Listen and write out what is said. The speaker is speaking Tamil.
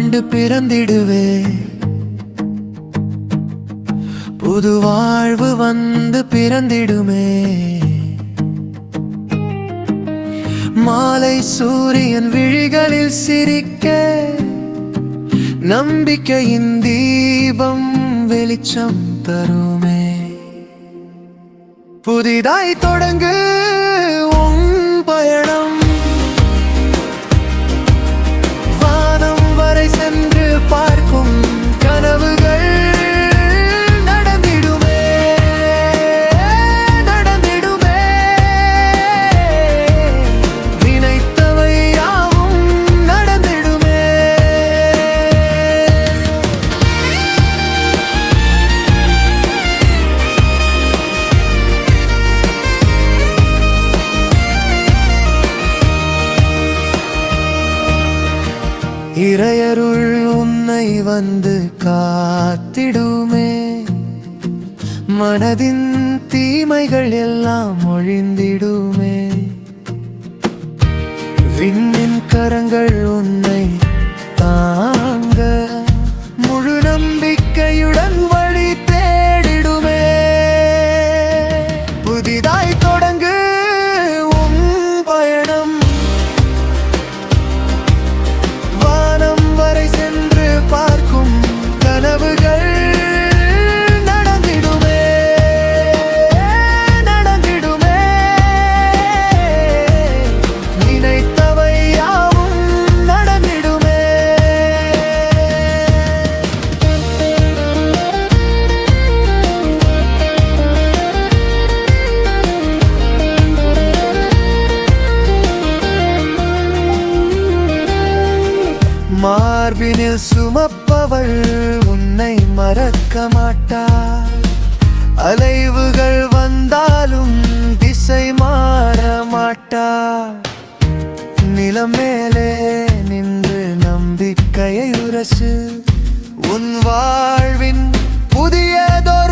ஆண்டு பிறந்திடுவே. புது வாழ்வு வந்து பிறந்திடுமே. மாலை சூரியன் விழிகளில் சிரிக்க நம்பிக்கையின் தீபம் வெளிச்சம் தருமே. புதிதாய் தொடங்கு உன் பயணம். உன்னை வந்து காத்திடுமே. மனதின் தீமைகள் எல்லாம் ஒழிந்திடுமே. விண்ணின் கரங்கள் உன்னை மார்பினில் சுமப்பவள் உன்னை மறக்க மாட்டா. அலைவுகள் வந்தாலும் திசை மாற மாட்டா. நிலம் மேலே நின்று நம்பிக்கையை உரசு. உன் வாழ்வின் புதியதொரு